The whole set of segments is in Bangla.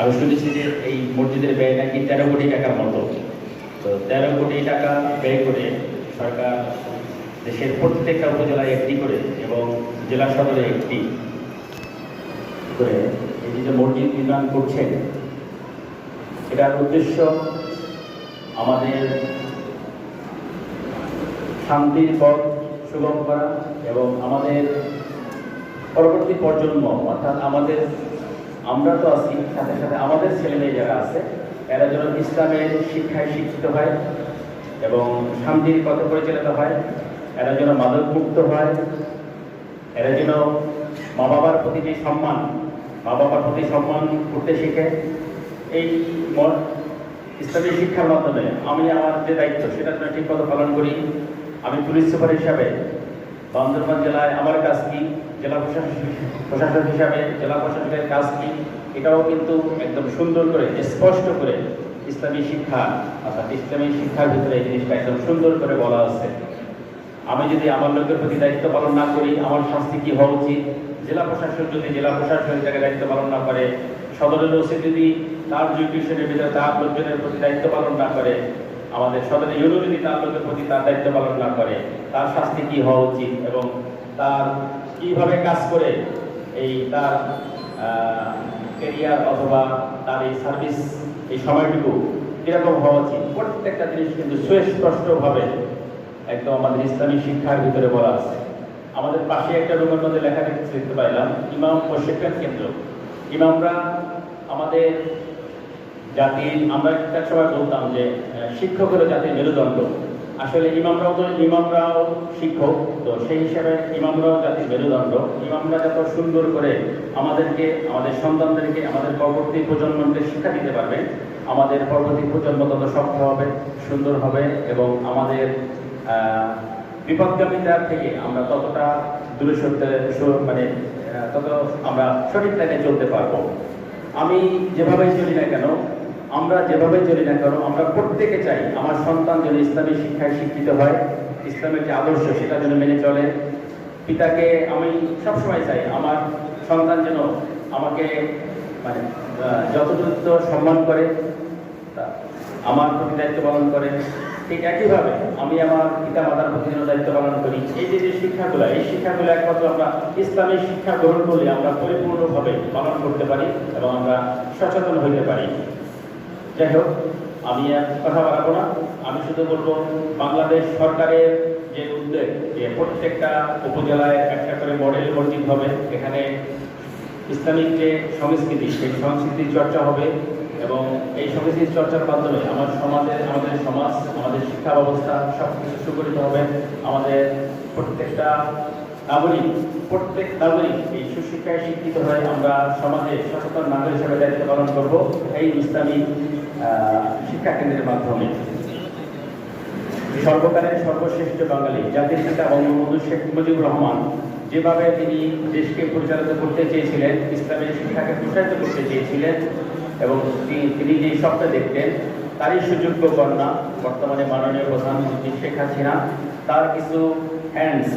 আমি শুনেছি যে এই মসজিদের ব্যয় নাকি তেরো কোটি টাকার মতো। তো তেরো কোটি টাকা ব্যয় করে সরকার দেশের প্রত্যেকটা উপজেলায় একটি করে এবং জেলা সদরে একটি করে এই যে মসজিদ নির্মাণ করছেন, এটার উদ্দেশ্য আমাদের শান্তির পথ সুগম করা এবং আমাদের পরবর্তী প্রজন্ম, অর্থাৎ আমাদের আমরা তো আছি, সাথে সাথে আমাদের ছেলেমেয়ে যারা আছে, এরা যেন ইসলামের শিক্ষায় শিক্ষিত হয় এবং শান্তির পথে পরিচালিত হয়, এরা যেন মাদক মুক্ত হয়, এরা যেন মা বাবার প্রতি যে সম্মান মা বাবার প্রতি সম্মান করতে শিখে, এই ইসলামী শিক্ষার মাধ্যমে আমি আমার যে দায়িত্ব, সেটা ঠিক ঠিকমতো পালন করি, আমি পুলিশ সুপার হিসাবে বান্দরবান জেলায় আমার কাজ কি? জেলা প্রশাসক প্রশাসক হিসাবে জেলা প্রশাসকের কাজ কি? এটাও কিন্তু একদম সুন্দর করে, স্পষ্ট করে ইসলামী শিক্ষা, অর্থাৎ ইসলামী শিক্ষার ভিতরে এই জিনিসটা একদম সুন্দর করে বলা আছে। আমি যদি আমার লোকের প্রতি দায়িত্ব পালন না করি, আমার শাস্তি কি হওয়া উচিত? জেলা প্রশাসক যদি জেলা প্রশাসনের জায়গায় দায়িত্ব পালন না করে, সদরের ওসি যদি তার জুডিশনের ভিতরে তার লোকজনের প্রতি দায়িত্ব পালন না করে আমাদের সদরের ইউনো যদি তার লোকের প্রতি তার দায়িত্ব পালন না করে তার শাস্তি কি হওয়া উচিত এবং তার কীভাবে কাজ করে এই তার কেরিয়ার অথবা তার এই সার্ভিস এই সময়টুকু কীরকম হওয়া উচিত? প্রত্যেকটা জিনিস কিন্তু সুস্পষ্টভাবে একদম আমাদের ইসলামী শিক্ষার ভিতরে বলা আছে। আমাদের পাশে একটা রুমের মধ্যে লেখা দেখতে পাইলাম, ইমাম প্রশিক্ষণ কেন্দ্র। ইমামরা আমাদের জাতির, আমরা একটা সময় বলতাম যে শিক্ষক হলো জাতির মেরুদণ্ড। আসলে ইমামরাও তো ইমামরাও শিক্ষক, তো সেই হিসাবে ইমামরাও জাতির মেরুদণ্ড। ইমামরা যত সুন্দর করে আমাদেরকে, আমাদের সন্তানদেরকে, আমাদের পরবর্তী প্রজন্মকে শিক্ষা দিতে পারবে, আমাদের পরবর্তী প্রজন্ম তত শক্ত হবে, সুন্দর হবে এবং আমাদের বিপদগামিতার থেকে আমরা ততটা দূরে সরতে মানে তত আমরা সঠিক লাইনে চলতে পারব। আমি যেভাবেই চলি না কেন আমরা যেভাবে চলি না কেন, আমরা প্রত্যেকে চাই আমার সন্তান যেন ইসলামী শিক্ষায় শিক্ষিত হয়, ইসলামের যে আদর্শ সেটা যেন মেনে চলে। পিতাকে আমি সবসময় চাই আমার সন্তান যেন আমাকে মানে যথাযথ সম্মান করে আমার প্রতি দায়িত্ব পালন করে। ঠিক একইভাবে আমি আমার পিতা মাতার প্রতি যেন দায়িত্ব পালন করি। এই যে যে শিক্ষাগুলো, এই শিক্ষাগুলো একমাত্র আমরা ইসলামী শিক্ষা গ্রহণ করলে আমরা পরিপূর্ণভাবে পালন করতে পারি এবং আমরা সচেতন হইতে পারি। যাই হোক, আমি আর কথা বাড়াবো না। আমি শুধু বলব, বাংলাদেশ সরকারের যে উদ্যোগ, যে প্রত্যেকটা উপজেলায় একটা করে মডেল মসজিদ হবে, এখানে ইসলামিক যে সংস্কৃতি, সেই সংস্কৃতির চর্চা হবে এবং এই সংস্কৃতির চর্চার মাধ্যমে আমার সমাজের, আমাদের সমাজ, আমাদের শিক্ষা ব্যবস্থা সব কিছু সুগঠিত হবে। আমাদের প্রত্যেকটা নাগরিক প্রত্যেক নাগরিক এই সুশিক্ষায় শিক্ষিত হয়ে আমরা সচেতন নাগরিক দায়িত্ব পালন করব এই ইসলামী শিক্ষা কেন্দ্রের মাধ্যমে। সর্বকালের সর্বশ্রেষ্ঠ বাঙালি, জাতির বঙ্গবন্ধু শেখ মুজিবুর রহমান, যেভাবে তিনি দেশকে পরিচালিত করতে চেয়েছিলেন, ইসলামের শিক্ষাকে প্রসারিত করতে চেয়েছিলেন, এবং তিনি- যে স্বপ্ন দেখতেন, তারই সুযোগ্য কন্যা, বর্তমানে মাননীয় প্রধানমন্ত্রী শেখ হাসিনা, তার কিছু হ্যান্ডস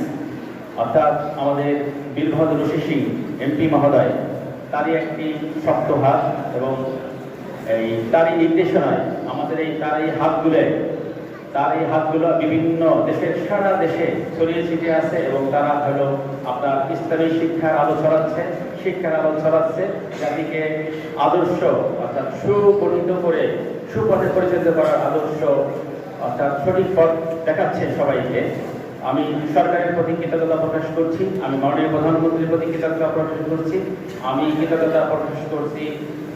অর্থাৎ আমাদের বীরভদ্র সিং, এমপি মহোদয়, তারই একটি শক্ত হাত এবং এই তারই নির্দেশনায় আমাদের এই তার এই হাতগুলো তার এই হাতগুলো বিভিন্ন দেশের সারা দেশে ছড়িয়ে ছিটিয়ে আছে এবং তারা হলো আপনার ইসলামী শিক্ষার আলো ছড়াচ্ছে, শিক্ষার আলো ছড়াচ্ছে, জাতিকে আদর্শ অর্থাৎ সুপরিণত করে, সুপথে পরিচালিত করার আদর্শ অর্থাৎ সঠিক পথ দেখাচ্ছে সবাইকে। আমি সরকারের প্রতি কৃতজ্ঞতা প্রকাশ করছি, আমি মাননীয় প্রধানমন্ত্রীর প্রতি কৃতজ্ঞতা প্রকাশ করছি, আমি কৃতজ্ঞতা প্রকাশ করছি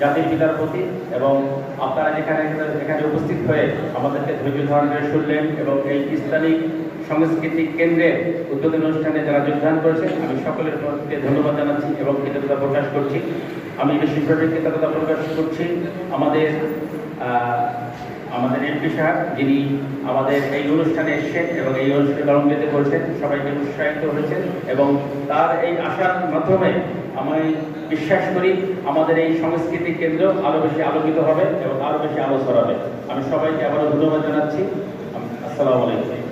জাতির পিতার প্রতি এবং আপনারা যেখানে এখানে উপস্থিত হয়ে আমাদেরকে ধৈর্য ধারণ করে শুনলেন এবং এই ইসলামিক সাংস্কৃতিক কেন্দ্রে উদ্বোধন অনুষ্ঠানে যারা যোগদান করেছেন, আমি সকলের প্রতি ধন্যবাদ জানাচ্ছি এবং কৃতজ্ঞতা প্রকাশ করছি। আমি বিশেষভাবে কৃতজ্ঞতা প্রকাশ করছি আমাদের আমাদের এমপি সাহেব যিনি আমাদের এই অনুষ্ঠানে এসছেন এবং এই অনুষ্ঠানে তরঙ্গিত করেছেন, সবাইকে উৎসাহিত হয়েছেন এবং তার এই আশার মাধ্যমে আমি বিশ্বাস করি আমাদের এই সাংস্কৃতিক কেন্দ্র আরও বেশি আলোকিত হবে এবং আরও বেশি আলো ছড়াবে আমি সবাইকে আবারও ধন্যবাদ জানাচ্ছি। আসসালামু আলাইকুম।